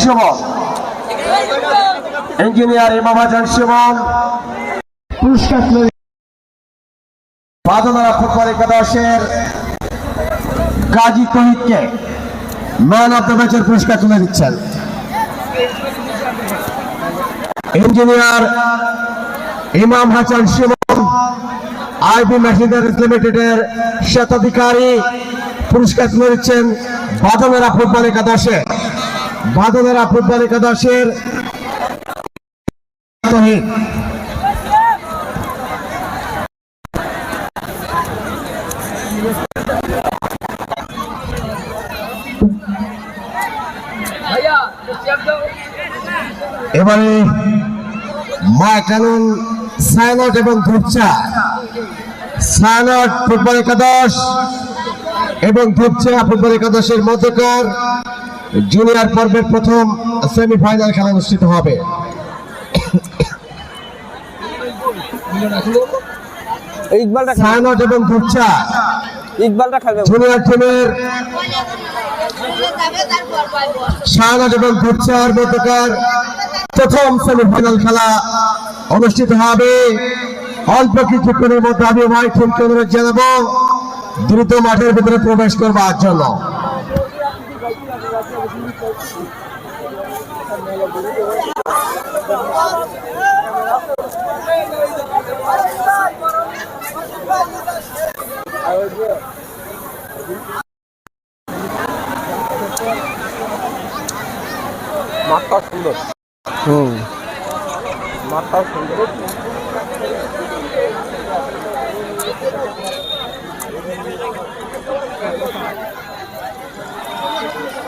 Suman engineer ইমাম হাসান সুমন পুরস্কার বাদনারা ফুটবল একাদশের গাজী তহিদকে ম্যান অব দ্য ম্যাচের পুরস্কার তুলে দিচ্ছেন। ইঞ্জিনিয়ার ইমাম হাসান সুমন আইবি মেশিনারিজ লিমিটেডের শতাধিকারী পুরস্কার তুলে দিচ্ছেন বাদনেরা ফুটবল একাদশে বাদনেরা ফুটবল একাদশের এবারে মা কানুন সায়নট এবং ধূপচা। সায়নট ফুটবল একাদশ এবং ধূপচা ফুটবল একাদশের মধ্যকার জুনিয়র পর্বের প্রথম সেমিফাইনাল খেলা অনুষ্ঠিত হবে। ইকবালটা খেলবে সায়নট এবং ধূপচা ইকবালটা খেলবে। জুনিয়র টিমের শাহনাজ এবং ধূপচার মধ্যকার প্রথম সেমিফাইনাল খেলা অনুষ্ঠিত হবে। অল্প কিছুক্ষণের মধ্যে আমি মাই টিমকে অনুরোধ জানাব। দ্রুত মাঠের ভিতরে প্রবেশ করবার জন্য। মাঠটা সুন্দর হুম মাঠটা সুন্দর